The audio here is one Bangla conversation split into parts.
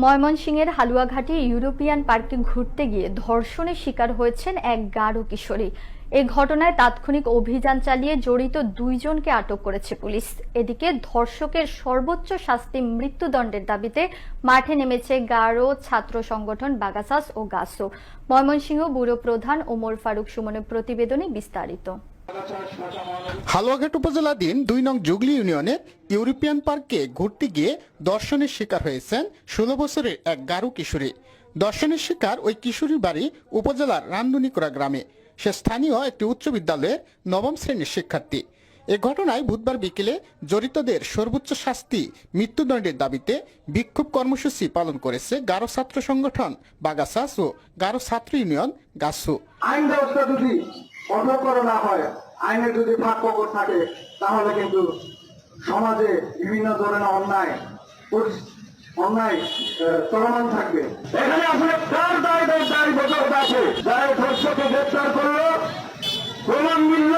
ময়মনসিংহের হালুয়াঘাটি ইউরোপিয়ান পার্কে ঘুরতে গিয়ে ধর্ষণের শিকার হয়েছেন এক গাঢ় কিশোরী। এ ঘটনায় তাৎক্ষণিক অভিযান চালিয়ে জড়িত দুইজনকে আটক করেছে পুলিশ। এদিকে ধর্ষকের সর্বোচ্চ শাস্তি মৃত্যুদণ্ডের দাবিতে মাঠে নেমেছে গারো ছাত্র সংগঠন বাগাসাস ও গাসো। ময়মনসিংহ ব্যুরো প্রধান ওমর ফারুক সুমনের প্রতিবেদনে বিস্তারিত। হালুয়াঘাট উপজেলাধীন দুই নং জুগলি ইউনিয়নের ইউরোপিয়ান পার্কে ঘুরতে গিয়ে দর্শনের শিকার হয়েছেন ষোলো বছরের এক গারু কিশোরী। দর্শনের শিকার ওই কিশোরীর বাড়ি উপজেলার রামদুনিকুড়া গ্রামে। সে স্থানীয় একটি উচ্চ বিদ্যালয়ের নবম শ্রেণির শিক্ষার্থী। এ ঘটনায় বুধবার বিকেলে জড়িতদের সর্বোচ্চ শাস্তি মৃত্যুদণ্ডের দাবিতে বিক্ষোভ কর্মসূচি পালন করেছে গারো ছাত্র সংগঠন বাগাসাস ও গারো ছাত্র ইউনিয়ন গাসু। আইন না হয় আইনের যদি ফাঁক থাকে, তাহলে কিন্তু সমাজে বিভিন্ন ধরনের অন্যায় অন্যায় চলমান থাকবে। এখানে আসলে কার দায় আছে? ধর্ষকে গ্রেপ্তার করল প্রমাণ মিলল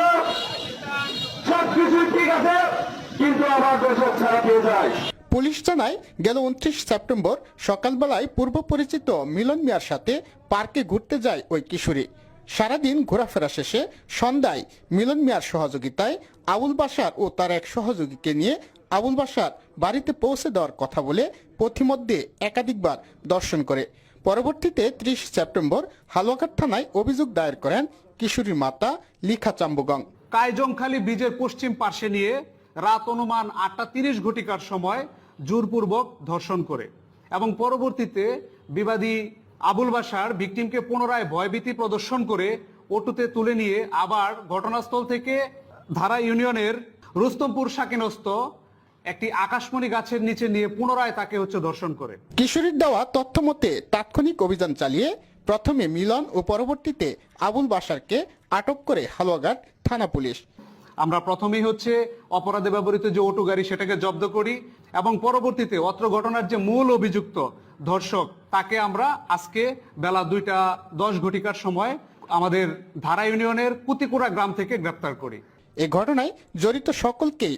সব কিছু ঠিক আছে, কিন্তু আবার দর্শক ছাড়া পেয়ে যায়। পুলিশ জানায়, গেল উনত্রিশ সেপ্টেম্বর সকালবেলায় পূর্ব পরিচিত মিলন মিয়ার সাথে পার্কে ঘুরতে যায় ওই কিশোরী। সারাদিন ঘোরাফেরা শেষে সন্ধ্যায় মিলন মিয়ার সহযোগিতায় আবুল বাসার ও তার এক সহযোগীকে নিয়ে আবুল বাসার বাড়িতে পৌঁছে দেওয়ার কথা বলে পথিমধ্যে একাধিকবার দর্শন করে। পরবর্তীতে ত্রিশ সেপ্টেম্বর হালুয়াঘাট থানায় অভিযোগ দায়ের করেন কিশোরীর মাতা লিখা চাম্বুগং। কায়জংখালী ব্রিজের পশ্চিম পার্শ্বে নিয়ে রাত অনুমান আটটা তিরিশ ঘটিকার সময় জোরপূর্বক ধর্ষণ করে এবং পরবর্তীতে বিবাদী আবুল বাসার ভিকটিমকে পুনরায় ভয়ভীতি প্রদর্শন করে অটুতে তুলে নিয়ে আবার ঘটনাস্থল থেকে ধারা ইউনিয়নের রুস্তমপুর সাকিনস্ত একটি আকাশমণি গাছের নিচে নিয়ে পুনরায় তাকে হচ্ছে ধর্ষণ করে। কিশোরীর দেওয়া তথ্য মতে তাৎক্ষণিক অভিযান চালিয়ে প্রথমে মিলন ও পরবর্তীতে আবুল বাসারকে আটক করে হালুয়াঘাট থানা পুলিশ। আমরা প্রথমেই হচ্ছে অপরাধে ব্যবহৃত যে অটো গাড়ি সেটাকে জব্দ করি এবং পরবর্তীতে অত্র ঘটনার যে মূল অভিযুক্ত ধর্ষক তাকে আমরা আজকে বেলা দুইটা দশ ঘটিকার সময় আমাদের ধারা ইউনিয়নের কুতিকুড়া গ্রাম থেকে গ্রেপ্তার করি। এ ঘটনায় জড়িত সকলকেই